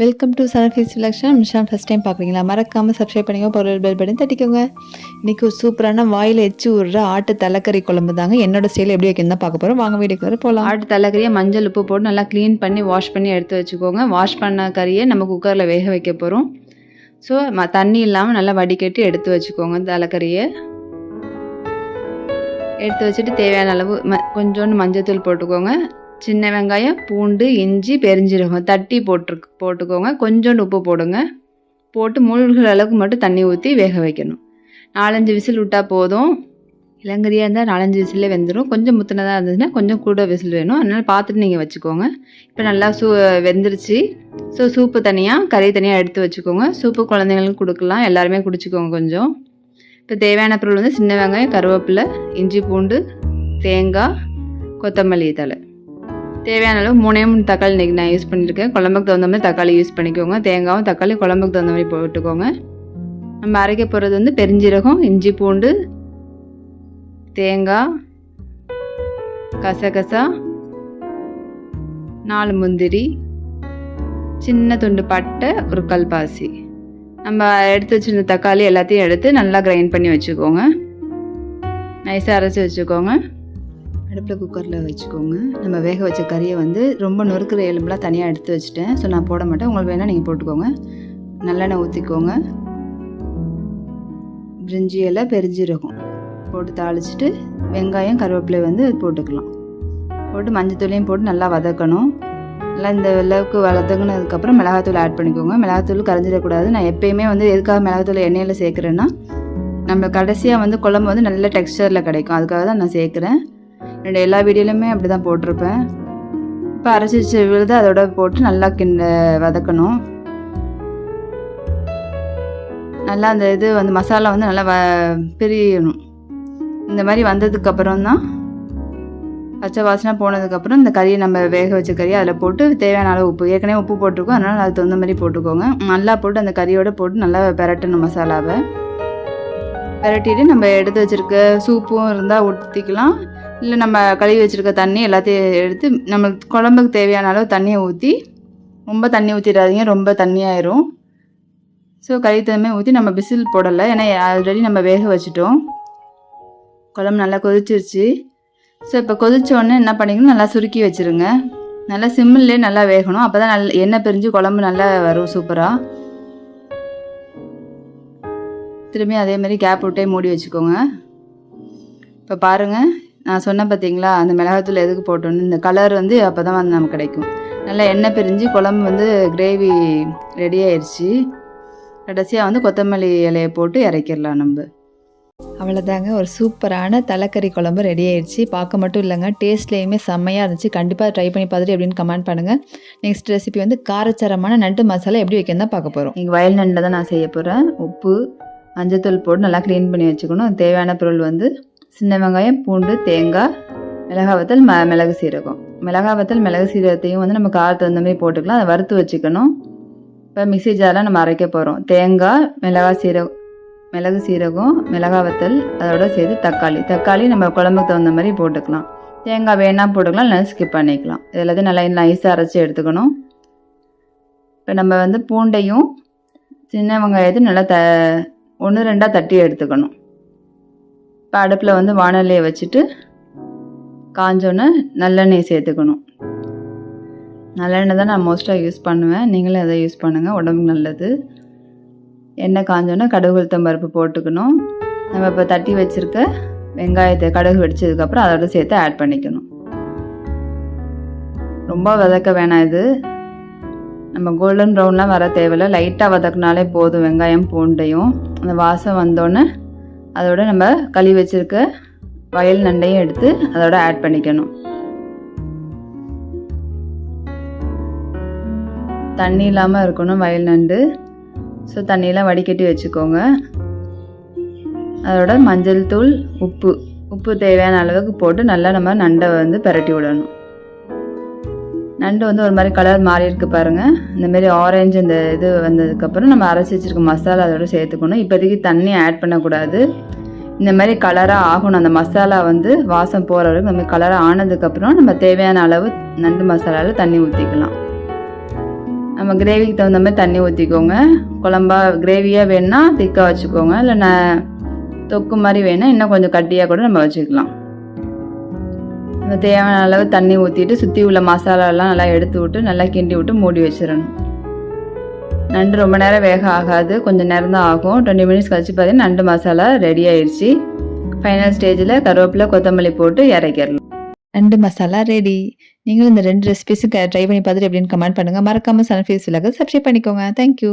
Welcome to சனஃபீஸ் selection மிஷான் first time பார்க்குறீங்களா? மறக்காமல் சப்ஸ்கிரைப் பண்ணிக்கோ பொருள் பெல் பட்டன் தட்டிக்கோங்க. இன்றைக்கி ஒரு சூப்பரான வாயில் எச்சு விடுற ஆட்டு தலைக்கறி குழம்பு தாங்க. என்னோட ஸ்டைல் எப்படி வைக்கணும் தான் பார்க்க போகிறோம் வாங்க வீட்டுக்கு வர போகலாம் ஆட்டு தலைக்கறியை மஞ்சள் உப்பு போட்டு நல்லா க்ளீன் பண்ணி வாஷ் பண்ணி எடுத்து வச்சுக்கோங்க. வாஷ் பண்ண கறியை நம்ம குக்கரில் வேக வைக்க போகிறோம் ஸோ தண்ணி இல்லாமல் நல்லா வடிகட்டி எடுத்து வச்சுக்கோங்க தலைக்கறியை. எடுத்து வச்சுட்டு தேவையான அளவு ம கொஞ்சோண்டு மஞ்சத்தூள் போட்டுக்கோங்க. சின்ன வெங்காயம் பூண்டு இஞ்சி பெருஞ்சீரகம். தட்டி போட்டு போட்டுக்கோங்க. கொஞ்சோண்டு உப்பு போடுங்க. போட்டு மூழ்கிற அளவுக்கு மட்டும் தண்ணி ஊற்றி வேக வைக்கணும். நாலஞ்சு விசில் விட்டால் போதும். இளங்கரியாக இருந்தால் நாலஞ்சு விசிலே வெந்துடும் கொஞ்சம் முத்தினதாக இருந்துச்சுன்னா கொஞ்சம் கூட விசில் வேணும். அதனால் பார்த்துட்டு நீங்கள் வச்சுக்கோங்க. இப்போ நல்லா சூ வெந்துருச்சு. ஸோ சூப்பு தனியாக கறி தனியாக எடுத்து வச்சுக்கோங்க. சூப்பு குழந்தைங்களுக்கு கொடுக்கலாம். எல்லாருமே குடிச்சிக்கோங்க கொஞ்சம். இப்போ தேவையான பொருள் வந்து சின்ன வெங்காயம் கருவேப்பிலை இஞ்சி பூண்டு தேங்காய் கொத்தமல்லி தழை. தேவையான அளவு மூணே மூணு தக்காளி இன்றைக்கி நான் யூஸ் பண்ணியிருக்கேன். குழம்புக்கு தகுந்த மாதிரி தக்காளி யூஸ் பண்ணிக்கோங்க. தேங்காவும் தக்காளி குழம்புக்கு தகுந்த மாதிரி போட்டுக்கோங்க. நம்ம அரைக்க போகிறது வந்து பெருஞ்சீரகம் இஞ்சி பூண்டு தேங்காய் கசகசா நாலு முந்திரி சின்ன துண்டு பட்டை ஒரு கல்பாசி நம்ம எடுத்து வச்சுருந்த தக்காளி எல்லாத்தையும் எடுத்து நல்லா கிரைண்ட் பண்ணி வச்சுக்கோங்க. நைஸாக அரைச்சி வச்சுக்கோங்க. அடுப்பில் குக்கரில் வச்சுக்கோங்க. நம்ம வேக வச்ச கறியை வந்து ரொம்ப நொறுக்கிற எலும்புலாம் தனியாக எடுத்து வச்சுட்டேன். ஸோ நான் போட மாட்டேன். உங்களுக்கு வேணால் நீங்கள் போட்டுக்கோங்க. நல்லெண்ணெய் ஊற்றிக்கோங்க பிரிஞ்சி இலை பெருஞ்சீரகம் போட்டு தாளிச்சிட்டு வெங்காயம் கருவேப்பிலை வந்து போட்டுக்கலாம். போட்டு மஞ்சத்தூளையும் போட்டு நல்லா வதக்கணும். நல்லா இந்த அளவுக்கு வதங்கினதுக்கப்புறம் மிளகாத்தூள் ஆட் பண்ணிக்கோங்க. மிளகாத்தூள் கரைஞ்சிடக்கூடாது. நான் எப்பயுமே வந்து எதுக்காக மிளகாத்தூள் எண்ணெயில் சேர்க்குறேன்னா நம்ம கடைசியாக வந்து குழம்பு வந்து நல்ல டெக்ஸ்டரில் கிடைக்கும். அதுக்காக தான் நான் சேர்க்குறேன். என்னோடய எல்லா வீடியோலையுமே அப்படி தான் போட்டிருப்பேன். இப்போ அரைச்சி வச்ச விழுது அதோட போட்டு நல்லா கிண்ட வதக்கணும். நல்லா அந்த இது வந்து மசாலா வந்து நல்லா வ பிரியணும். இந்த மாதிரி வந்ததுக்கப்புறம் தான் பச்சை வாசனை போனதுக்கப்புறம் இந்த கறியை நம்ம வேக வச்ச கறியை அதில் போட்டு தேவையான அளவு உப்பு ஏற்கனவே உப்பு போட்டிருக்கோம் அதனால் அதுக்கு தகுந்த மாதிரி போட்டுக்கோங்க. நல்லா போட்டு அந்த கறியோட போட்டு நல்லா பெரட்டணும் மசாலாவை. பெரட்டிட்டு நம்ம எடுத்து வச்சுருக்க சூப்பும் இருந்தால் ஊற்றிக்கலாம் இல்லை நம்ம கழுவி வச்சுருக்க தண்ணி எல்லாத்தையும் எடுத்து நம்ம குழம்புக்கு தேவையான அளவு தண்ணியை ஊற்றி ரொம்ப தண்ணி ஊற்றிடாதீங்க ரொம்ப தண்ணியாயிரும். ஸோ கழுவி தண்ணி ஊற்றி நம்ம பிசில் போடலை ஏன்னா ஆல்ரெடி நம்ம வேக வச்சுட்டோம். குழம்பு நல்லா கொதிச்சிருச்சு. ஸோ இப்போ கொதிச்ச என்ன பண்ணிக்கணும்? நல்லா சுருக்கி வச்சுருங்க. நல்லா சிம்மிலே நல்லா வேகணும். அப்போ தான் நல்ல எண்ணெய் பிரிஞ்சு குழம்பு நல்லா வரும் சூப்பராக திரும்பி அதே மாதிரி கேப் விட்டே மூடி வச்சுக்கோங்க. இப்போ பாருங்கள் நான் சொன்னேன் பார்த்தீங்களா அந்த மிளகாத்தூள் எதுக்கு போட்டோன்னு இந்த கலர் வந்து அப்போ தான் வந்து நமக்கு கிடைக்கும். நல்லா எண்ணெய் பிரிஞ்சு குழம்பு வந்து கிரேவி ரெடி ஆயிடுச்சு கடைசியாக வந்து கொத்தமல்லி இலையை போட்டு இறக்கிடலாம் நம்ம. அவ்வளோதாங்க ஒரு சூப்பரான தலைக்கறி குழம்பு ரெடி ஆயிடுச்சு பார்க்க மட்டும் இல்லைங்க டேஸ்ட்லேயுமே செம்மையாக இருந்துச்சு. கண்டிப்பாக ட்ரை பண்ணி பார்த்துட்டு எப்படின்னு கமெண்ட் பண்ணுங்கள் நெக்ஸ்ட் ரெசிபி வந்து காரச்சரமான நண்டு மசாலா எப்படி வைக்கணும் தான் பார்க்க போகிறோம் இங்கே வயல் நண்டில் தான் நான் செய்ய போகிறேன் உப்பு மஞ்சத்தூள் போட்டு நல்லா க்ளீன் பண்ணி வச்சுக்கணும். தேவையான பொருள் வந்து சின்ன வெங்காயம் பூண்டு தேங்காய் மிளகாய் வத்தல் ம மிளகு சீரகம். மிளகாய் வத்தல் மிளகு சீரகத்தையும் வந்து நம்ம காரத்து தகுந்த மாதிரி போட்டுக்கலாம். அதை வறுத்து வச்சுக்கணும். இப்போ மிக்சி ஜாரில் நம்ம அரைக்க போகிறோம் தேங்காய் மிளகா சீரகம் மிளகு சீரகம் மிளகா வத்தல் அதோட சேர்த்து தக்காளி. தக்காளி நம்ம குழம்புக்கு தகுந்த மாதிரி போட்டுக்கலாம். தேங்காய் வேணால் போட்டுக்கலாம் இல்லை ஸ்கிப் பண்ணிக்கலாம். இது எல்லாத்தையும் நல்லா நைஸாக அரைச்சி எடுத்துக்கணும். இப்போ நம்ம வந்து பூண்டையும் சின்ன வெங்காயத்தையும் நல்லா த ஒன்று ரெண்டாக தட்டி எடுத்துக்கணும். இப்போ அடுப்பில் வந்து வானலையை வச்சுட்டு காஞ்சோன்னே நல்லெண்ணெய் சேர்த்துக்கணும். நல்லெண்ணெய் தான் நான் மோஸ்ட்டாக யூஸ் பண்ணுவேன். நீங்களும் அதை யூஸ் பண்ணுங்கள் உடம்புக்கு நல்லது. எண்ணெய் காஞ்சோன்னே கடுகு உளுத்தம் பருப்பு போட்டுக்கணும். நம்ம இப்போ தட்டி வச்சுருக்க வெங்காயத்தை கடுகு வெடிச்சதுக்கப்புறம் அதோட சேர்த்து ஆட் பண்ணிக்கணும். ரொம்ப வதக்க வேணாம் இது. நம்ம கோல்டன் ப்ரௌன்லாம் வர தேவையில்ல. லைட்டாக வதக்குனாலே போதும். வெங்காயம் பூண்டையும். அந்த வாசம் வந்தோடனே அதோட நம்ம கழுவி வச்சுருக்க வயல் நண்டையும் எடுத்து அதோட ஆட் பண்ணிக்கணும். தண்ணி இல்லாமல் இருக்கணும் வயல் நண்டு. ஸோ தண்ணியெலாம் வடிகட்டி வச்சுக்கோங்க. அதோட மஞ்சள் தூள் உப்பு. உப்பு தேவையான அளவுக்கு போட்டு நல்லா நம்ம நண்டை வந்து பரட்டி விடணும். நண்டு வந்து ஒரு மாதிரி கலர் மாறி இருக்கு பாருங்க. இந்த மாதிரி ஆரஞ்சு இந்த இது வந்ததுக்கப்புறம் நம்ம அரைச்சி வச்சிருக்க மசாலா அதோட சேர்த்துக்கணும். இப்போதைக்கு தண்ணி ஆட் பண்ணக்கூடாது. இந்த மாதிரி கலராக ஆகணும். அந்த மசாலா வந்து வாசம் போகிற வரைக்கும் நம்ம கலராக ஆனதுக்கப்புறம் நம்ம தேவையான அளவு நண்டு மசாலாவில் தண்ணி ஊற்றிக்கலாம் நம்ம கிரேவிக்கு தகுந்த மாதிரி தண்ணி ஊற்றிக்கோங்க குழம்பா கிரேவியாக வேணுன்னா திக்காக வச்சுக்கோங்க. இல்லை தொக்கு மாதிரி வேணால் இன்னும் கொஞ்சம் கட்டியாக கூட நம்ம வச்சுக்கலாம். தேவையான அளவு தண்ணி ஊற்றிட்டு சுற்றி உள்ள மசாலாலாம் நல்லா எடுத்து விட்டு நல்லா கிண்டி விட்டு மூடி வச்சிடணும். நண்டு ரொம்ப நேரம் வேக ஆகாது. கொஞ்சம் நேரம் தான் ஆகும். டுவெண்ட்டி மினிட்ஸ் கழிச்சு பார்த்தீங்கன்னா நண்டு மசாலா ரெடி ஆயிடுச்சு ஃபைனல் ஸ்டேஜில் கருவேப்பிலை கொத்தமல்லி போட்டு இறக்கிடலாம். நண்டு மசாலா ரெடி நீங்களும் இந்த ரெண்டு ரெசிபிஸும் ட்ரை பண்ணி பார்த்துட்டு எப்படின்னு கமெண்ட் பண்ணுங்கள் மறக்காமல் சன்ஃபீஸ் விலாக சப்ஸ்கிரைப் பண்ணிக்கோங்க. Thank you